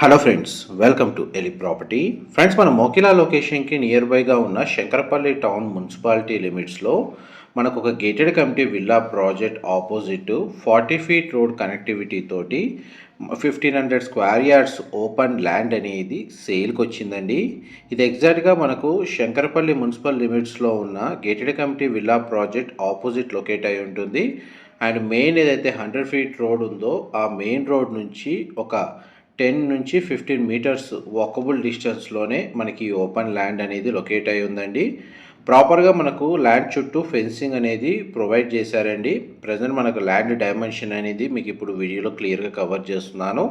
Hello friends welcome to Eli property friends మన మోకిలా లొకేషన్కి near బైగా ఉన్న శంకరపల్లి టౌన్ మున్సిపాలిటీ లిమిట్స్లో మనకు ఒక gated committee villa project opposite forty feet road connectivity తోటి fifteen hundred square yards open land అనేది సేల్కి వచ్చిందండి ఇది ఎగ్జాక్ట్గా మనకు శంకరపల్లి మున్సిపల్ లిమిట్స్లో ఉన్న gated committee villa project opposite locate అయి ఉంటుంది. అండ్ మెయిన్ ఏదైతే హండ్రెడ్ ఫీట్ రోడ్ ఉందో ఆ మెయిన్ రోడ్ నుంచి ఒక టెన్ నుంచి ఫిఫ్టీన్ మీటర్స్ వాకబుల్ డిస్టెన్స్లోనే మనకి ఓపెన్ ల్యాండ్ అనేది లొకేట్ అయి ఉందండి. ప్రాపర్గా మనకు ల్యాండ్ చుట్టూ ఫెన్సింగ్ అనేది ప్రొవైడ్ చేశారండి. ప్రజెంట్ మనకు ల్యాండ్ డైమెన్షన్ అనేది మీకు ఇప్పుడు వీడియోలో క్లియర్గా కవర్ చేస్తున్నాను.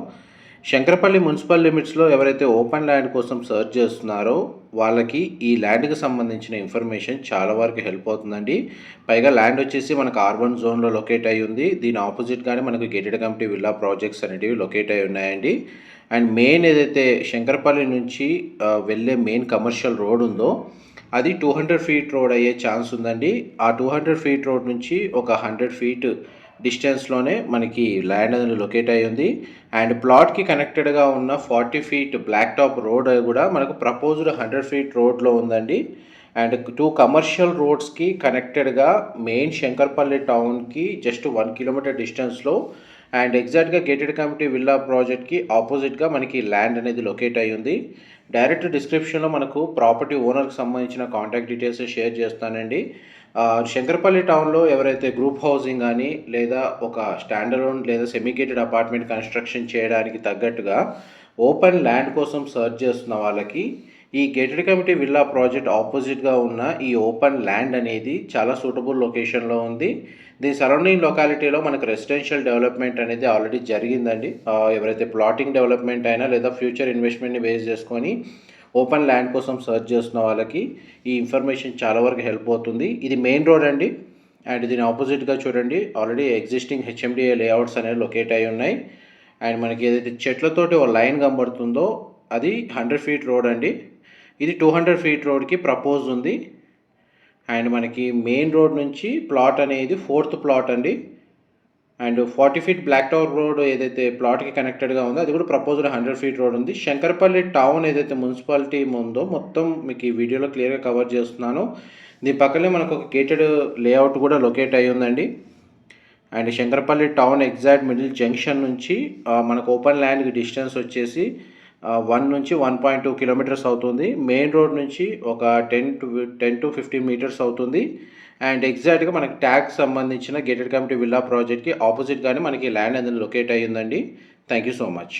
శంకరపల్లి మున్సిపల్ లిమిట్స్లో ఎవరైతే ఓపెన్ ల్యాండ్ కోసం సర్చ్ చేస్తున్నారో వాళ్ళకి ఈ ల్యాండ్కి సంబంధించిన ఇన్ఫర్మేషన్ చాలా వరకు హెల్ప్ అవుతుందండి. పైగా ల్యాండ్ వచ్చేసి మనకు ఆర్బన్ జోన్లో లొకేట్ అయి ఉంది. దీని ఆపోజిట్గానే మనకు గేటెడ్ కమిటీ విల్లా ప్రాజెక్ట్స్ అనేటివి లొకేట్ అయి ఉన్నాయండి. అండ్ మెయిన్ ఏదైతే శంకరపల్లి నుంచి వెళ్ళే మెయిన్ కమర్షియల్ రోడ్ ఉందో అది టూ హండ్రెడ్ ఫీట్ రోడ్ అయ్యే ఛాన్స్ ఉందండి. ఆ టూ హండ్రెడ్ ఫీట్ రోడ్ నుంచి ఒక హండ్రెడ్ ఫీట్ డిస్టెన్స్లోనే మనకి ల్యాండ్ అనేది లొకేట్ అయి ఉంది అండ్ ప్లాట్కి కనెక్టెడ్గా ఉన్న forty feet black top road కూడా మనకు ప్రపోజ్డ్ హండ్రెడ్ ఫీట్ రోడ్లో ఉందండి. అండ్ టూ కమర్షియల్ రోడ్స్కి కనెక్టెడ్గా మెయిన్ శంకర్పల్లి టౌన్కి జస్ట్ వన్ కిలోమీటర్ డిస్టెన్స్లో అండ్ ఎగ్జాక్ట్గా గేటెడ్ కమిటీ విల్లా ప్రాజెక్ట్కి ఆపోజిట్గా మనకి ల్యాండ్ అనేది లొకేట్ అయి ఉంది. డైరెక్ట్ డిస్క్రిప్షన్లో మనకు ప్రాపర్టీ ఓనర్కి సంబంధించిన కాంటాక్ట్ డీటెయిల్స్ షేర్ చేస్తానండి. శంకర్పల్లి శంకరపల్లి టౌన్లో ఎవరైతే గ్రూప్ హౌసింగ్ కానీ లేదా ఒక స్టాండర్లోన్ లేదా సెమికేటెడ్ అపార్ట్మెంట్ కన్స్ట్రక్షన్ చేయడానికి తగ్గట్టుగా ఓపెన్ ల్యాండ్ కోసం సర్చ్ చేస్తున్న వాళ్ళకి ఈ గేటెడ్ కమిటీ విల్లా ప్రాజెక్ట్ ఆపోజిట్గా ఉన్న ఈ ఓపెన్ ల్యాండ్ అనేది చాలా సూటబుల్ లొకేషన్లో ఉంది. దీని సరౌండింగ్ లొకాలిటీలో మనకు రెసిడెన్షియల్ డెవలప్మెంట్ అనేది ఆల్రెడీ జరిగిందండి. ఎవరైతే ప్లాటింగ్ డెవలప్మెంట్ అయినా లేదా ఫ్యూచర్ ఇన్వెస్ట్మెంట్ని బేస్ చేసుకొని ఓపెన్ ల్యాండ్ కోసం సర్చ్ చేస్తున్న వాళ్ళకి ఈ ఇన్ఫర్మేషన్ చాలా వరకు హెల్ప్ అవుతుంది. ఇది మెయిన్ రోడ్ అండి. అండ్ దీని ఆపోజిట్గా చూడండి. ఆల్రెడీ ఎగ్జిస్టింగ్ హెచ్ఎండిఏ లేఅవుట్స్ అనేవి లొకేట్ అయి ఉన్నాయి. అండ్ మనకి ఏదైతే చెట్లతోటి ఒక లైన్ కనబడుతుందో అది హండ్రెడ్ ఫీట్ రోడ్ అండి. ఇది టూ హండ్రెడ్ ఫీట్ రోడ్కి ప్రపోజ్ ఉంది. అండ్ మనకి మెయిన్ రోడ్ నుంచి ప్లాట్ అనేది ఫోర్త్ ప్లాట్ అండి. And forty feet black tower road ఏదైతే ప్లాట్కి కనెక్టెడ్గా ఉందో అది కూడా ప్రపోజ్డ్ హండ్రెడ్ ఫీట్ రోడ్ ఉంది. శంకరపల్లి టౌన్ ఏదైతే మున్సిపాలిటీ ఉందో మొత్తం మీకు ఈ వీడియోలో క్లియర్గా కవర్ చేస్తున్నాను. దీని పక్కనే మనకు ఒక గేటెడ్ లేఅవుట్ కూడా లొకేట్ అయి ఉందండి. And Shankarpalli town exact middle junction నుంచి మనకు ఓపెన్ ల్యాండ్కి డిస్టెన్స్ వచ్చేసి వన్ నుంచి వన్ పాయింట్ టూ కిలోమీటర్స్ అవుతుంది. మెయిన్ రోడ్ నుంచి ఒక ten to ten to fifteen meters అవుతుంది. అండ్ ఎగ్జాక్ట్గా మనకి ట్యాక్స్ సంబంధించిన గేటెడ్ కమిటీ విల్లా ప్రాజెక్ట్కి ఆపోజిట్గానే మనకి ల్యాండ్ అనేది లొకేట్ అయ్యిందండి. Thank you so much